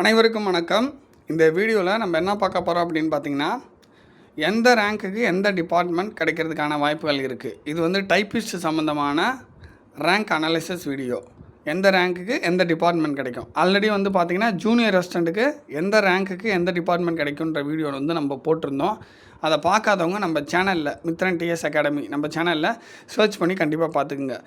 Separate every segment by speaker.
Speaker 1: அனைவருக்கும் வணக்கம். இந்த வீடியோவில் நம்ம என்ன பார்க்க போகிறோம் அப்படின்னு பார்த்தீங்கன்னா எந்த ரேங்க்குக்கு எந்த டிபார்ட்மெண்ட் கிடைக்கிறதுக்கான வாய்ப்புகள் இருக்குது இது வந்து டைப்பிஸ்ட் சம்மந்தமான ரேங்க் அனாலிசிஸ் வீடியோ எந்த ரேங்க்குக்கு எந்த டிபார்ட்மெண்ட் கிடைக்கும்? ஆல்ரெடி வந்து பார்த்திங்கன்னா ஜூனியர் ரெஸ்டண்ட்டுக்கு எந்த ரேங்க்குக்கு எந்த டிபார்ட்மெண்ட் கிடைக்குன்ற வீடியோ வந்து நம்ம போட்டிருந்தோம். அதை பார்க்காதவங்க நம்ம சேனலில் மித்ரன் டிஎஸ் அகாடமி நம்ம சேனலில் சர்ச் பண்ணி கண்டிப்பாக பார்த்துக்குங்க.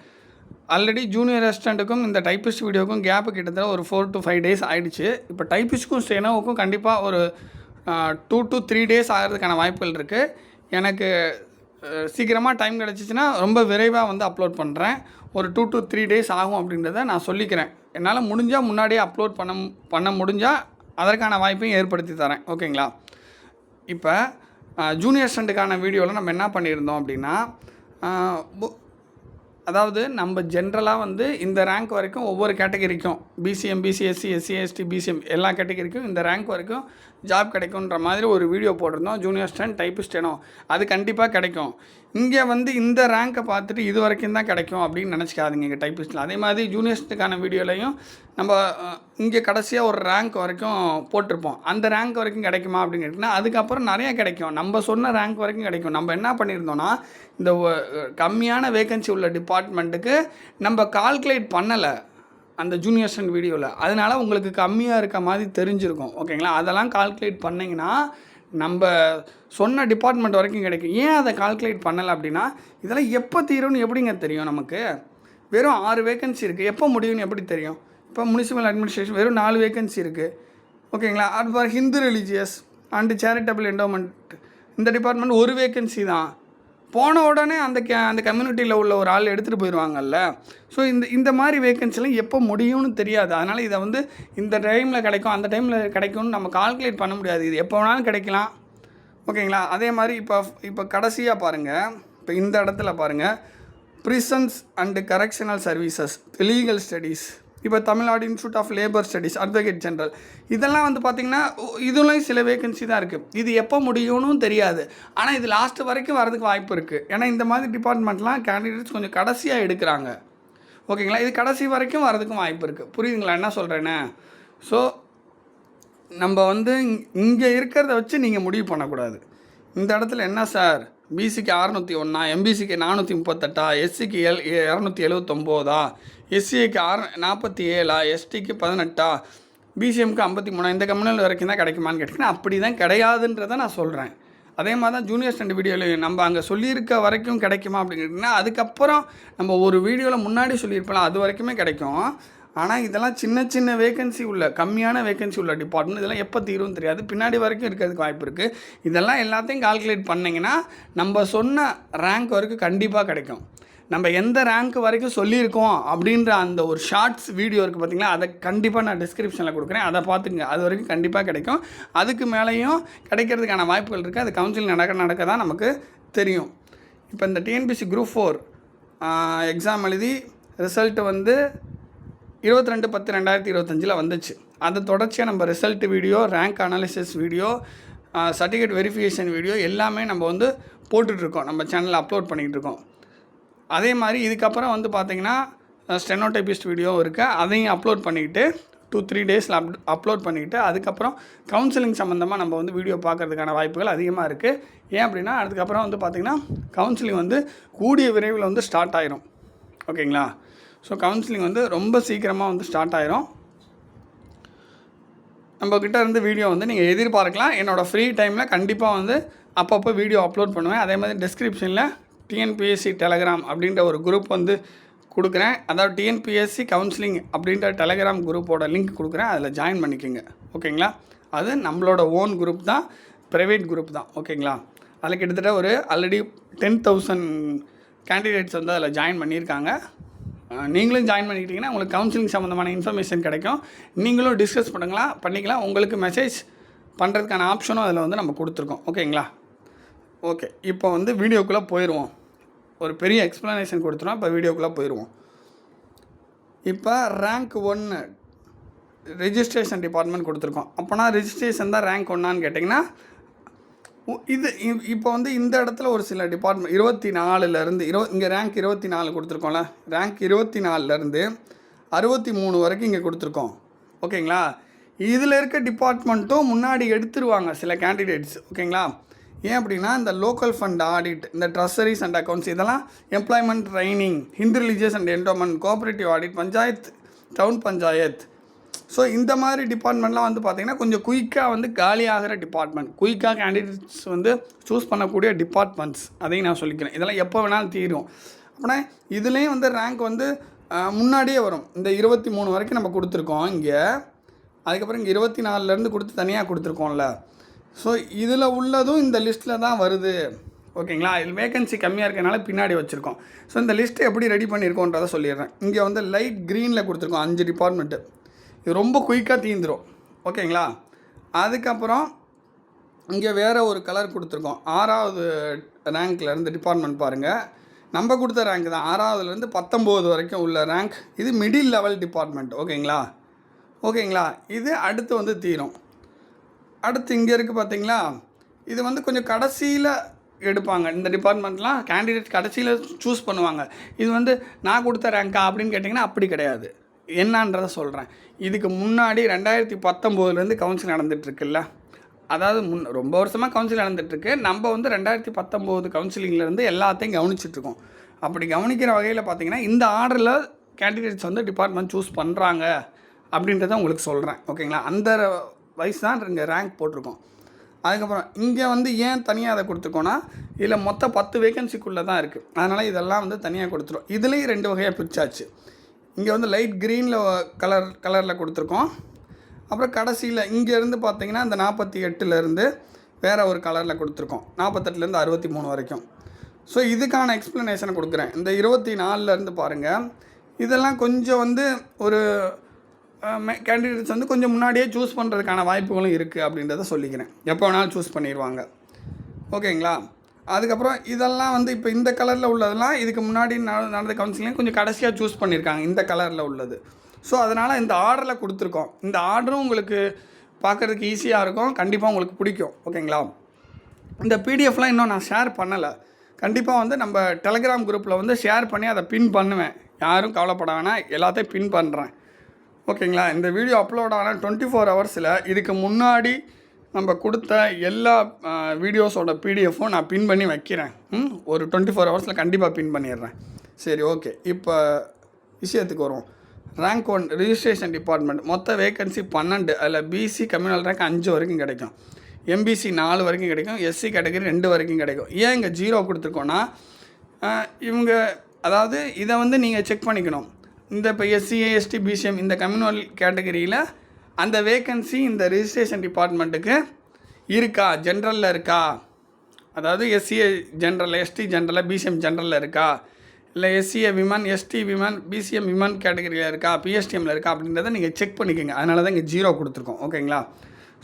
Speaker 1: ஆல்ரெடி ஜூனியர் அசிஸ்டண்ட்டுக்கும் இந்த டைப்பிஸ்ட் வீடியோக்கும் கேப்பு கிட்டத்தட்ட ஒரு ஃபோர் டு ஃபைவ் டேஸ் ஆகிடுச்சு இப்போ டைப்பிஸ்ட்க்கும் ஸ்டெனோவுக்கும் கண்டிப்பாக ஒரு டூ டு த்ரீ டேஸ் ஆகிறதுக்கான வாய்ப்புகள் இருக்குது எனக்கு சீக்கிரமாக டைம் கிடச்சிச்சின்னா ரொம்ப விரைவாக வந்து அப்லோட் பண்ணுறேன் ஒரு டூ டு த்ரீ டேஸ் ஆகும் அப்படின்றத நான் சொல்லிக்கிறேன். என்னால் முடிஞ்சால் முன்னாடியே அப்லோட் பண்ண பண்ண முடிஞ்சால் அதற்கான வாய்ப்பையும் ஏற்படுத்தி தரேன். ஓகேங்களா? இப்போ ஜூனியர் ஸ்டண்டுக்கான வீடியோவில் நம்ம என்ன பண்ணியிருந்தோம் அப்படின்னா அதாவது நம்ம ஜென்ரலாக வந்து இந்த ரேங்க் வரைக்கும் ஒவ்வொரு கேட்டகரிக்கும் BCM BC SC SC ST BCM எல்லா கேட்டகரிக்கும் இந்த ரேங்க் வரைக்கும் ஜாப் கிடைக்குன்ற மாதிரி ஒரு வீடியோ போட்டிருந்தோம். ஜூனியர் ஸ்டென் டைப்பிஸ்டேனோ அது கண்டிப்பாக கிடைக்கும். இங்கே வந்து இந்த ரேங்க்கை பார்த்துட்டு இது வரைக்கும் தான் கிடைக்கும் அப்படின்னு நினச்சிக்காதீங்க இங்கே டைப்பிஸ்ட்டில் அதே மாதிரி ஜூனியர்ஸ்ட்டுக்கான வீடியோலையும் நம்ம இங்கே கடைசியாக ஒரு ரேங்க் வரைக்கும் போட்டிருப்போம். அந்த ரேங்க் வரைக்கும் கிடைக்குமா அப்படின்னு கேட்டிங்கன்னா அதுக்கப்புறம் நிறைய கிடைக்கும். நம்ம சொன்ன ரேங்க் வரைக்கும் கிடைக்கும். நம்ம என்ன பண்ணியிருந்தோம்னா இந்த கம்மியான வேகன்சி உள்ள டிபார்ட்மெண்ட்டுக்கு நம்ம கால்குலேட் பண்ணலை. அந்த ஜூனியர்ஸன் வீடியோவில் அதனால் உங்களுக்கு கம்மியாக இருக்க மாதிரி தெரிஞ்சிருக்கும். ஓகேங்களா அதெல்லாம் கால்குலேட் பண்ணிங்கன்னா நம்ம சொன்ன டிபார்ட்மெண்ட் வரைக்கும் கிடைக்கும். ஏன் அதை கால்குலேட் பண்ணலை அப்படின்னா இதெல்லாம் எப்போ தீரும்னு எப்படிங்க தெரியும் நமக்கு? வெறும் ஆறு வேகன்சி இருக்குது எப்போ முடியும்னு எப்படி தெரியும்? இப்போ முனிசிபல் அட்மினிஸ்ட்ரேஷன் வெறும் நாலு வேகன்சி இருக்குது ஓகேங்களா அது for Hindu religious and charitable endowment இந்த டிபார்ட்மெண்ட் ஒரு வேகன்சி தான். போன உடனே அந்த கே அந்த கம்யூனிட்டியில் உள்ள ஒரு ஆள் எடுத்துகிட்டு போயிடுவாங்கல்ல. ஸோ இந்த இந்த மாதிரி வேகன்சிலாம் எப்போ முடியும்னு தெரியாது. அதனால் இதை வந்து இந்த டைமில் கிடைக்கும் அந்த டைமில் கிடைக்கும்னு நம்ம கால்குலேட் பண்ண முடியாது. இது எப்போ வேணாலும் கிடைக்கலாம். ஓகேங்களா? அதே மாதிரி இப்போ இப்போ கடைசியாக பாருங்கள் இப்போ இந்த இடத்துல பாருங்கள் prisons and correctional services legal studies இப்போ Tamil Nadu institute of labour studies advocate general இதெல்லாம் வந்து பார்த்திங்கன்னா இதுலேயும் சில வேகன்சி தான் இருக்குது இது எப்போ முடியும்னு தெரியாது. ஆனால் இது லாஸ்ட்டு வரைக்கும் வரதுக்கு வாய்ப்பு இருக்குது ஏன்னா இந்த மாதிரி டிபார்ட்மெண்ட்லாம் கேண்டிடேட்ஸ் கொஞ்சம் கடைசியாக எடுக்கிறாங்க. ஓகேங்களா? இது கடைசி வரைக்கும் வரதுக்கும் வாய்ப்பு இருக்குது புரியுதுங்களா? என்ன சொல்கிறேன்னு ஸோ நம்ம வந்து இங்கே இருக்கிறத வச்சு நீங்கள் முடிவு பண்ணக்கூடாது. இந்த இடத்துல என்ன சார்? பிசிக்கு அறநூற்றி ஒன்றா எம்பிசிக்கு நானூற்றி முப்பத்தெட்டா எஸ்சிக்கு எல் இரநூத்தி எழுவத்தொம்போதா எஸ்சிக்கு ஆறு நாற்பத்தி ஏழா எஸ்டிக்கு பதினெட்டா பிசிஎம்க்கு ஐம்பத்தி மூணா இந்த கம்யூனல் வரைக்கும் தான் கிடைக்குமான்னு கேட்டிங்கன்னா அப்படி தான் கிடையாதுன்றதை நான் சொல்கிறேன் அதே மாதிரி தான் ஜூனியர் ஸ்டாண்ட் வீடியோவில் நம்ம அங்கே சொல்லியிருக்க வரைக்கும் கிடைக்குமா அப்படின்னு கேட்டிங்கன்னா அதுக்கப்புறம் நம்ம ஒரு வீடியோவில் முன்னாடி சொல்லியிருப்போம் அது வரைக்குமே கிடைக்கும். ஆனால் இதெல்லாம் சின்ன சின்ன வேகன்சி உள்ள கம்மியான வேகன்சி உள்ள டிபார்ட்மெண்ட் இதெல்லாம் எப்போ தீரும் தெரியாது. பின்னாடி வரைக்கும் இருக்கிறதுக்கு வாய்ப்பு இருக்குது இதெல்லாம் எல்லாத்தையும் கால்குலேட் பண்ணிங்கன்னா நம்ம சொன்ன ரேங்க் வரைக்கும் கண்டிப்பாக கிடைக்கும். நம்ம எந்த ரேங்க் வரைக்கும் சொல்லியிருக்கோம் அப்படின்ற அந்த ஒரு ஷார்ட்ஸ் வீடியோ இருக்குது பார்த்தீங்களா அதை கண்டிப்பாக நான் டிஸ்கிரிப்ஷனில் கொடுக்குறேன். அதை பார்த்துங்க அது வரைக்கும் கண்டிப்பாக கிடைக்கும். அதுக்கு மேலேயும் கிடைக்கிறதுக்கான வாய்ப்புகள் இருக்குது அது கவுன்சிலிங் நடக்க நடக்க தான் நமக்கு தெரியும். இப்போ இந்த டிஎன்பிசி குரூப் ஃபோர் எக்ஸாம் எழுதி ரிசல்ட்டு வந்து இருபத்தி ரெண்டு பத்து ரெண்டாயிரத்தி இருபத்தஞ்சில் வந்துச்சு. அதை தொடர்ச்சியாக நம்ம result video rank analysis video certificate verification video எல்லாமே நம்ம வந்து போட்டுட்ருக்கோம். நம்ம சேனலில் அப்லோட் பண்ணிகிட்டு இருக்கோம் அதே மாதிரி இதுக்கப்புறம் வந்து பார்த்திங்கன்னா ஸ்டெனோடைபிஸ்ட் வீடியோ இருக்குது அதையும் அப்லோட் பண்ணிக்கிட்டு டூ த்ரீ டேஸில் அப் அப்லோட் பண்ணிக்கிட்டு அதுக்கப்புறம் கவுன்சிலிங் சம்மந்தமாக நம்ம வந்து வீடியோ பார்க்கறதுக்கான வாய்ப்புகள் அதிகமாக இருக்குது ஏன் அப்படின்னா அதுக்கப்புறம் வந்து பார்த்திங்கன்னா கவுன்சிலிங் வந்து கூடிய விரைவில் வந்து ஸ்டார்ட் ஆயிரும். ஓகேங்களா? ஸோ கவுன்சிலிங் வந்து ரொம்ப சீக்கிரமாக வந்து ஸ்டார்ட் ஆயிரும். நம்மக்கிட்ட இருந்து வீடியோ வந்து நீங்கள் எதிர்பார்க்கலாம். என்னோடய ஃப்ரீ டைமில் கண்டிப்பாக வந்து அப்பப்போ வீடியோ அப்லோட் பண்ணுவேன். அதே மாதிரி டிஸ்கிரிப்ஷனில் டிஎன்பிஎஸ்சி டெலகிராம் அப்படின்ற ஒரு குரூப் வந்து கொடுக்குறேன். அதாவது டிஎன்பிஎஸ்சி கவுன்சிலிங் அப்படின்ற டெலகிராம் குரூப்போட லிங்க் கொடுக்குறேன். அதில் ஜாயின் பண்ணிக்கோங்க. ஓகேங்களா? அது நம்மளோட ஓன் குரூப் தான். ப்ரைவேட் குரூப் தான். ஓகேங்களா? அதில் கிட்டத்தட்ட ஒரு ஆல்ரெடி டென் தௌசண்ட் கேண்டிடேட்ஸ் வந்து அதில் ஜாயின் பண்ணியிருக்காங்க. நீங்களும் ஜாயின் பண்ணிக்கிட்டிங்கன்னா உங்களுக்கு கவுன்சிலிங் சம்மந்தமான இன்ஃபர்மேஷன் கிடைக்கும். நீங்களும் டிஸ்கஸ் பண்ணுங்களா பண்ணிக்கலாம். உங்களுக்கு மெசேஜ் பண்ணுறதுக்கான ஆப்ஷனும் அதில் வந்து நம்ம கொடுத்துருக்கோம். ஓகேங்களா? ஓகே இப்போ வந்து வீடியோக்குள்ளே போயிடுவோம் ஒரு பெரிய எக்ஸ்ப்ளனேஷன் கொடுத்துருவோம். இப்போ வீடியோக்குள்ளே போயிடுவோம் இப்போ ரேங்க் ஒன்று ரிஜிஸ்ட்ரேஷன் டிபார்ட்மெண்ட் கொடுத்துருக்கோம். அப்போனா ரிஜிஸ்ட்ரேஷன் தான் ரேங்க் ஒன்னான்னு கேட்டிங்கன்னா இது இப்போ வந்து இந்த இடத்துல ஒரு சில டிபார்ட்மெண்ட் இருபத்தி நாலுலேருந்து இருப இங்கே ரேங்க் இருபத்தி நாலு கொடுத்துருக்கோம்ல. ரேங்க் இருபத்தி நாலுலேருந்து அறுபத்தி மூணு வரைக்கும் இங்கே கொடுத்துருக்கோம். ஓகேங்களா? இதில் இருக்க டிபார்ட்மெண்ட்டும் முன்னாடி எடுத்துருவாங்க சில கேண்டிடேட்ஸ் ஓகேங்களா? ஏன் அப்படின்னா இந்த லோக்கல் ஃபண்ட் ஆடிட் இந்த ட்ரஸரிஸ் அண்ட் அக்கௌண்ட்ஸ் இதெல்லாம் employment training Hindu religious and endowment cooperative audit panchayat town panchayat so இந்த மாதிரி டிபார்ட்மெண்ட்லாம் வந்து பார்த்திங்கன்னா கொஞ்சம் குயிக்காக வந்து காலி ஆகிற டிபார்ட்மெண்ட் குயிக்காக கேண்டிடேட்ஸ் வந்து சூஸ் பண்ணக்கூடிய டிபார்ட்மெண்ட்ஸ் அதையும் நான் சொல்லிக்கிறேன். இதெல்லாம் எப்போ வேணாலும் தீரும். அப்படின்னா இதுலேயும் வந்து ரேங்க் வந்து முன்னாடியே வரும். இந்த இருபத்தி மூணு வரைக்கும் நம்ம கொடுத்துருக்கோம் இங்கே. அதுக்கப்புறம் இங்கே இருபத்தி நாலுலேருந்து கொடுத்து தனியாக கொடுத்துருக்கோம்ல. ஸோ இதில் உள்ளதும் இந்த லிஸ்ட்டில் தான் வருது. ஓகேங்களா? இதில் வேகன்சி கம்மியாக இருக்கனால பின்னாடி வச்சுருக்கோம். ஸோ இந்த லிஸ்ட்டை எப்படி ரெடி பண்ணியிருக்கோன்றதை சொல்லிடுறேன். இங்கே வந்து லைட் க்ரீனில் கொடுத்துருக்கோம். அஞ்சு டிபார்ட்மெண்ட்டு இது ரொம்ப குயிக்காக தீந்துடும் ஓகேங்களா? அதுக்கப்புறம் இங்கே வேறு ஒரு கலர் கொடுத்துருக்கோம். ஆறாவது ரேங்க்கில் இருந்து டிபார்ட்மெண்ட் பாருங்கள் நம்ம கொடுத்த ரேங்க் தான். ஆறாவதுலேருந்து பத்தொம்போது வரைக்கும் உள்ள ரேங்க் இது மிடில் லெவல் டிபார்ட்மெண்ட் ஓகேங்களா? ஓகேங்களா? இது அடுத்து வந்து தீரும். அடுத்து இங்கே இருக்குது பார்த்தீங்களா இது வந்து கொஞ்சம் கடைசியில் எடுப்பாங்க. இந்த டிபார்ட்மெண்ட்லாம் கேண்டிடேட் கடைசியில் சூஸ் பண்ணுவாங்க. இது வந்து நான் கொடுத்த ரேங்க்கா அப்படின்னு கேட்டிங்கன்னா அப்படி கிடையாது. என்னன்றதை சொல்கிறேன் இதுக்கு முன்னாடி ரெண்டாயிரத்தி பத்தொம்போதுலேருந்து கவுன்சில் நடந்துகிட்ருக்குல்ல அதாவது முன் ரொம்ப வருஷமாக கவுன்சில் நடந்துகிட்ருக்கு நம்ம வந்து ரெண்டாயிரத்தி பத்தொம்போது கவுன்சிலிங்லேருந்து எல்லாத்தையும் கவனிச்சிட்ருக்கோம் அப்படி கவனிக்கிற வகையில் பார்த்தீங்கன்னா இந்த ஆர்டரில் கேண்டிடேட்ஸ் வந்து டிபார்ட்மெண்ட் சூஸ் பண்ணுறாங்க அப்படின்றத உங்களுக்கு சொல்கிறேன் ஓகேங்களா? அந்த வயசு தான் இங்கே ரேங்க் போட்டிருக்கோம். அதுக்கப்புறம் இங்கே வந்து ஏன் தனியாக அதை கொடுத்துருக்கோன்னா இதில் மொத்தம் பத்து வேகன்சிக்குள்ளே தான் இருக்குது அதனால் இதெல்லாம் வந்து தனியாக கொடுத்துரும் இதுலேயும் ரெண்டு வகையாக பிரிச்சாச்சு. இங்கே வந்து லைட் க்ரீனில் கலர் கலரில் கொடுத்துருக்கோம். அப்புறம் கடைசியில் இங்கேருந்து பார்த்தீங்கன்னா இந்த நாற்பத்தி எட்டுலேருந்து வேறு ஒரு கலரில் கொடுத்துருக்கோம். நாற்பத்தெட்டுலேருந்து அறுபத்தி மூணு வரைக்கும். ஸோ இதுக்கான எக்ஸ்ப்ளனேஷனை கொடுக்குறேன். இந்த இருபத்தி நாலுலேருந்து பாருங்கள் இதெல்லாம் கொஞ்சம் வந்து ஒரு கேண்டிடேட்ஸ் வந்து கொஞ்சம் முன்னாடியே சூஸ் பண்ணுறதுக்கான வாய்ப்புகளும் இருக்குது அப்படின்றத சொல்லிக்கிறேன். எப்போ வேணாலும் சூஸ் பண்ணிடுவாங்க. ஓகேங்களா அதுக்கப்புறம் இதெல்லாம் வந்து இப்போ இந்த கலரில் உள்ளதெல்லாம் இதுக்கு முன்னாடி நடந்த கவுன்சிலிங் கொஞ்சம் கடைசியாக சூஸ் பண்ணியிருக்காங்க இந்த கலரில் உள்ளது. ஸோ அதனால் இந்த ஆர்டரில் கொடுத்துருக்கோம். இந்த ஆர்டரும் உங்களுக்கு பார்க்குறதுக்கு ஈஸியாக இருக்கும். கண்டிப்பாக உங்களுக்கு பிடிக்கும். ஓகேங்களா இந்த பிடிஎஃப்லாம் இன்னும் நான் ஷேர் பண்ணலை. கண்டிப்பாக வந்து நம்ம டெலகிராம் குரூப்பில் வந்து ஷேர் பண்ணி அதை பின் பண்ணுவேன். யாரும் கவலைப்பட வேணாம். எல்லாத்தையும் பின் பண்ணுறேன் ஓகேங்களா இந்த வீடியோ அப்லோட் ஆனால் டுவெண்ட்டி ஃபோர் ஹவர்ஸில் இதுக்கு முன்னாடி நம்ம கொடுத்த எல்லா வீடியோஸோட பிடிஎஃப்பும் நான் பின் பண்ணி வைக்கிறேன். ம் ஒரு டுவெண்ட்டி ஃபோர் ஹவர்ஸில் கண்டிப்பாக பின் பண்ணிடுறேன். சரி ஓகே இப்போ விஷயத்துக்கு வருவோம். ரேங்க் ஒன் ரிஜிஸ்ட்ரேஷன் டிபார்ட்மெண்ட் மொத்த வேகன்சி பன்னெண்டு அதில் பிசி கம்யூனல் ரேங்க் அஞ்சு வரைக்கும் கிடைக்கும். எம்பிசி நாலு வரைக்கும் கிடைக்கும். எஸ்சி கேட்டகரி ரெண்டு வரைக்கும் கிடைக்கும். ஏன் இங்கே ஜீரோ கொடுத்துருக்கோன்னா இவங்க அதாவது இதை வந்து நீங்கள் செக் பண்ணிக்கணும். இந்த இப்போ எஸ்சி எஸ்டி பிசிஎம் இந்த கம்யூனல் கேட்டகரியில் அந்த வேகன்சி இந்த ரிஜிஸ்ட்ரேஷன் டிபார்ட்மெண்ட்டுக்கு இருக்கா? ஜென்ரலில் இருக்கா? அதாவது எஸ்சிஏ ஜென்ரல் எஸ்டி ஜென்ரலில் பிசிஎம் ஜென்ரலில் இருக்கா? இல்லை SCA women ST women BCM women கேட்டகரியில் இருக்கா? பிஎஸ்டிஎம்மில் இருக்கா? அப்படின்றத நீங்கள் செக் பண்ணிக்கோங்க. அதனால தான் இங்கே ஜீரோ கொடுத்துருக்கோம். ஓகேங்களா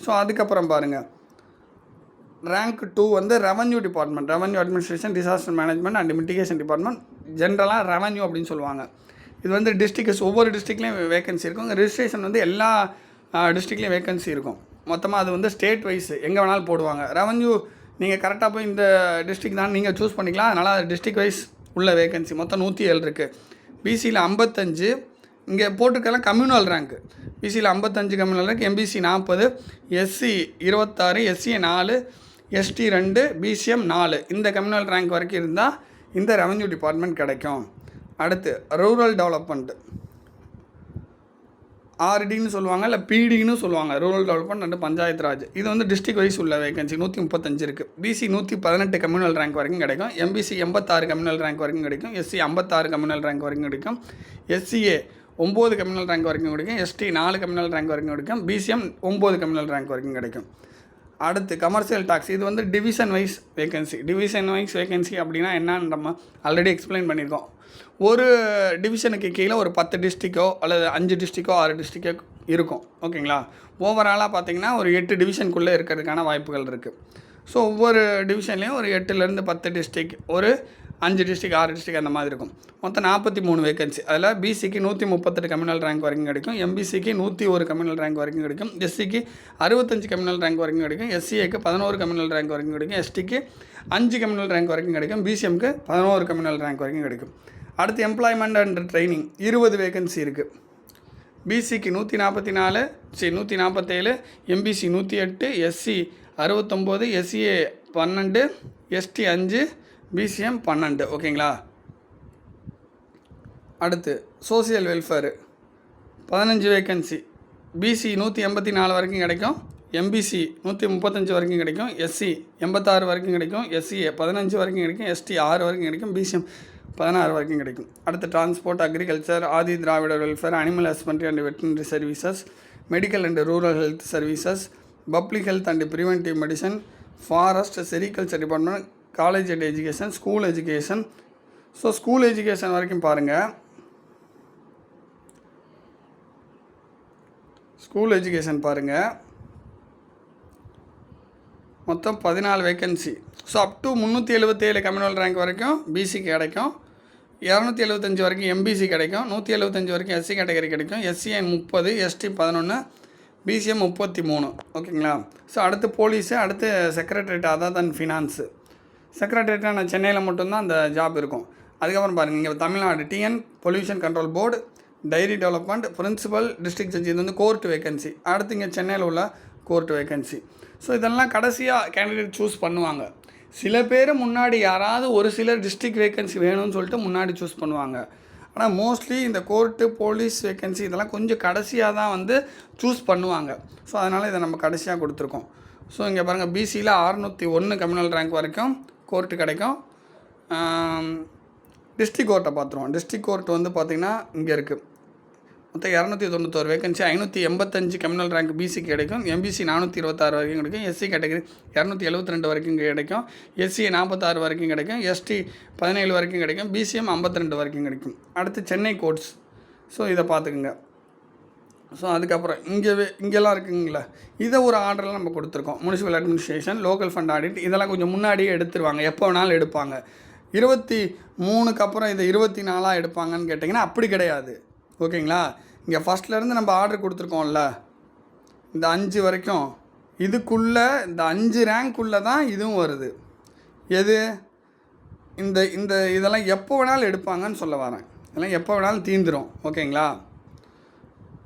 Speaker 1: ஸோ அதுக்கப்புறம் பாருங்கள் ரேங்க் டூ வந்து revenue department revenue administration disaster management and mitigation department ஜென்ரலாக ரெவன்யூ அப்படின்னு சொல்லுவாங்க. இது வந்து டிஸ்ட்ரிக்ட்ஸ் ஒவ்வொரு டிஸ்ட்ரிக்ட்லேயும் வேகன்சி இருக்கும். ரிஜிஸ்ட்ரேஷன் வந்து எல்லா டிஸ்ட்ரிக்ட்லேயும் வேகன்சி இருக்கும். மொத்தமாக அது வந்து ஸ்டேட் வைஸ் எங்கே வேணாலும் போடுவாங்க. ரெவன்யூ நீங்கள் கரெக்டாக போய் இந்த டிஸ்ட்ரிக் தான் நீங்கள் சூஸ் பண்ணிக்கலாம். அதனால் அது டிஸ்ட்ரிக் வைஸ் உள்ள வேகன்சி மொத்தம் நூற்றி ஏழு இருக்குது பிசியில் ஐம்பத்தஞ்சு. இங்கே போட்டிருக்கலாம் கம்யூனல் ரேங்க்கு பிசியில் ஐம்பத்தஞ்சு கம்யூனல் ரேங்க் எம்பிசி நாற்பது எஸ்சி இருபத்தாறு எஸ்சி நாலு எஸ்டி ரெண்டு பிசிஎம் நாலு. இந்த கம்யூனல் ரேங்க் வரைக்கும் இருந்தால் இந்த ரெவன்யூ டிபார்ட்மெண்ட் கிடைக்கும். அடுத்து ரூரல் டெவலப்மெண்ட் ஆர்டின்னு சொல்லுவாங்க இல்லை பிடின்னு சொல்லுவாங்க. Rural development and panchayat Raj. இது வந்து டிஸ்ட்ரிக்ட் வைஸ் உள்ள வேகன்சி நூற்றி முப்பத்தஞ்சு இருக்குது பிசி நூற்றி பதினெட்டு கம்யூனல் ரேங்க் வரைக்கும் கிடைக்கும். எம்பிசி எண்பத்தாறு கம்யூனல் ரேங்க் வரைக்கும் கிடைக்கும். எஸ்சி ஐம்பத்தாறு கம்யூனல் ரேங்க் வரைக்கும் கிடைக்கும். எஸ்சிஏ ஒம்பது கம்யூனல் ரேங்க் வரைக்கும் கிடைக்கும். எஸ்டி நாலு கம்யூனல் ரேங்க் வரைக்கும் கிடைக்கும். பிசிஎம் ஒம்பது கம்யூனல் ரேங்க் வரைக்கும் கிடைக்கும். அடுத்து கமர்ஷியல் டாக்ஸ் இது வந்து division wise vacancy division wise vacancy அப்படின்னா என்னன்னு நம்ம ஆல்ரெடி எக்ஸ்பிளைன் பண்ணியிருக்கோம். ஒரு டிவிஷனுக்கு கீழே ஒரு பத்து டிஸ்ட்ரிக்கோ அல்லது அஞ்சு டிஸ்ட்ரிக்கோ ஆறு டிஸ்ட்ரிக்கோ இருக்கும். ஓகேங்களா? ஓவராலாக பார்த்தீங்கன்னா ஒரு எட்டு டிவிஷனுக்குள்ளே இருக்கிறதுக்கான வாய்ப்புகள் இருக்குது ஸோ ஒவ்வொரு டிவிஷன்லேயும் ஒரு எட்டுலேருந்து பத்து டிஸ்ட்ரிக் ஒரு அஞ்சு டிஸ்ட்ரிக் ஆறு டிஸ்ட்ரிக் அந்த மாதிரி இருக்கும். மொத்தம் நாற்பத்தி மூணு வேகன்சி அதில் பிசிக்கு நூற்றி முப்பத்தெட்டு கம்யூனல் ரேங்க் வரைக்கும் கிடைக்கும். எம்பிசிக்கு நூற்றி ஒரு கம்யூனல் ரேங்க் வரைக்கும் கிடைக்கும். எஸ்சிக்கு அறுபத்தஞ்சு கம்யூனல் ரேங்க் வரைக்கும் கிடைக்கும். எஸ்சிஏக்கு பதினோரு கம்யூனல் ரேங்க் வரைக்கும் கிடைக்கும். எஸ்டிக்கு அஞ்சு கம்யூனல் ரேங்க் வரைக்கும் கிடைக்கும். பிசிஎம்க்கு பதினோரு கம்யூனல் ரேங்க் வரைக்கும் கிடைக்கும். அடுத்து எம்ப்ளாய்மெண்ட் அண்ட் ட்ரைனிங் இருபது வேகன்சி இருக்குது பிசிக்கு நூற்றி நாற்பத்தி நாலு சி நூற்றி நாற்பத்தேழு எம்பிசி நூற்றி எட்டு எஸ்சி அறுபத்தொம்போது எஸ்சிஏ பன்னெண்டு எஸ்டி அஞ்சு பிசிஎம் பன்னெண்டு. ஓகேங்களா அடுத்து சோசியல் வெல்ஃபேரு பதினஞ்சு வேக்கன்சி பிசி நூற்றி எண்பத்தி நாலு வரைக்கும் கிடைக்கும். எம்பிசி நூற்றி முப்பத்தஞ்சு வரைக்கும் கிடைக்கும் எஸ்சி எண்பத்தாறு வரைக்கும் கிடைக்கும் எஸ்சிஏ பதினஞ்சு வரைக்கும் கிடைக்கும் எஸ்டி ஆறு வரைக்கும் கிடைக்கும் பிசிஎம் பதினாறு வரைக்கும் கிடைக்கும். அடுத்து transport agriculture Adi Dravida welfare animal husbandry and veterinary services medical and rural health services public health and preventive medicine forest sericulture department college and education school education so school education வரைக்கும் பாருங்கள் school education பாருங்கள் மொத்தம் பதினாலு vacancy so up to முந்நூற்றி எழுபத்தேழு communal rank வரைக்கும் பிசிக்கு கிடைக்கும். இரநூத்தி எழுபத்தஞ்சி வரைக்கும் எம்பிசி கிடைக்கும். நூற்றி எழுபத்தஞ்சி வரைக்கும் எஸ்சி கேட்டகரி கிடைக்கும். எஸ்சிஎன் முப்பது எஸ்டி பதினொன்று பிசிஎம் முப்பத்தி மூணு. ஓகேங்களா? ஸோ அடுத்து போலீஸு அடுத்து செக்ரட்டரியேட் அதான் தன் ஃபினான்ஸு செக்ரட்டரியேட்டாக நான் சென்னையில் மட்டும்தான் அந்த ஜாப் இருக்கும். அதுக்கப்புறம் பாருங்கள் இங்கே Tamil Nadu TN pollution control board dairy development principal district judge இது வந்து கோர்ட் வேகன்சி அடுத்து இங்கே சென்னையில் உள்ள கோர்ட் வேகன்சி ஸோ இதெல்லாம் கடைசியாக கேண்டிடேட் சூஸ் பண்ணுவாங்க. சில பேர் முன்னாடி யாராவது ஒரு சிலர் டிஸ்ட்ரிக்ட் வேகன்சி வேணும்னு சொல்லிட்டு முன்னாடி சூஸ் பண்ணுவாங்க. ஆனால் மோஸ்ட்லி இந்த கோர்ட்டு போலீஸ் வேகன்சி இதெல்லாம் கொஞ்சம் கடைசியாக தான் வந்து சூஸ் பண்ணுவாங்க. ஸோ அதனால் இதை நம்ம கடைசியாக கொடுத்துருக்கோம். ஸோ இங்கே பாருங்கள் பிசியில் அறநூற்றி ஒன்று கம்யூனல் ரேங்க் வரைக்கும் கோர்ட்டு கிடைக்கும். டிஸ்ட்ரிக் கோர்ட்டை பார்த்துருவோம். டிஸ்ட்ரிக் கோர்ட் வந்து பார்த்திங்கன்னா இங்கே இருக்குது மொத்தம் இரநூத்தி தொண்ணூத்தோரு வேகன்சி ஐநூற்றி எண்பத்தஞ்சு கம்யூனல் ரேங்க் பிசிக்கு கிடைக்கும். எம்பிசி நானூற்றி இருபத்தாறு வரைக்கும் கிடைக்கும். எஸ்சி கேட்டகரி இரநூத்தி எழுபத்தி ரெண்டு வரைக்கும் கிடைக்கும். எஸ்சி நாற்பத்தாறு வரைக்கும் கிடைக்கும். எஸ்டி பதினேழு வரைக்கும் கிடைக்கும். பிசிஎம் ஐம்பத்தி ரெண்டு வரைக்கும் கிடைக்கும். அடுத்து சென்னை கோட்ஸ் ஸோ இதை பார்த்துக்குங்க. ஸோ அதுக்கப்புறம் இங்கே இங்கெல்லாம் இருக்குங்களா? இதை ஒரு ஆர்டரில் நம்ம கொடுத்துருக்கோம். Municipal administration local fund audit இதெல்லாம் கொஞ்சம் முன்னாடியே எடுத்துருவாங்க. எப்போ வேணாலும் எடுப்பாங்க. இருபத்தி மூணுக்கு அப்புறம் இதை இருபத்தி நாலாக எடுப்பாங்கன்னு கேட்டிங்கன்னா அப்படி கிடையாது. ஓகேங்களா? இங்கே ஃபஸ்ட்லேருந்து நம்ம ஆர்டர் கொடுத்துருக்கோம்ல. இந்த அஞ்சு வரைக்கும். இதுக்குள்ளே இந்த அஞ்சு ரேங்க்குள்ளே தான் இதுவும் வருது. எது? இந்த இந்த இதெல்லாம் எப்போ வேணாலும் எடுப்பாங்கன்னு சொல்ல வரேன். இதெல்லாம் எப்போ வேணாலும் தீந்துடும் ஓகேங்களா?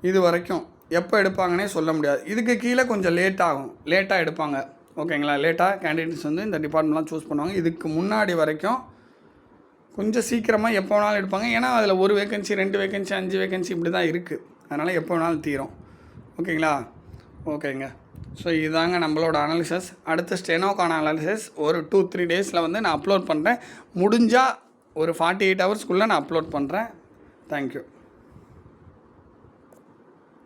Speaker 1: இது வரைக்கும் எப்போ எடுப்பாங்கன்னே சொல்ல முடியாது. இதுக்கு கீழே கொஞ்சம் லேட் ஆகும். லேட்டாக எடுப்பாங்க. ஓகேங்களா? லேட்டாக கேண்டிடேட்ஸ் வந்து இந்த டிபார்ட்மெண்ட்லாம் சூஸ் பண்ணுவாங்க. இதுக்கு முன்னாடி வரைக்கும் கொஞ்சம் சீக்கிரமாக எப்போ வேணாலும் எடுப்பாங்க. ஏன்னா அதில் ஒரு வேக்கன்சி ரெண்டு வேகன்சி அஞ்சு வேக்கன்சி இப்படி தான் இருக்குது அதனால் எப்போ வேணாலும் தீரும். ஓகேங்களா? ஓகேங்க. ஸோ இதுதாங்க நம்மளோட அனாலிசஸ் அடுத்த ஸ்டெனோக்கான அனாலிசஸ் ஒரு டூ த்ரீ டேஸில் வந்து நான் அப்லோட் பண்ணுறேன் முடிஞ்சால் ஒரு ஃபார்ட்டி எயிட் ஹவர்ஸ்க்குள்ளே நான் அப்லோட் பண்ணுறேன் தேங்க்யூ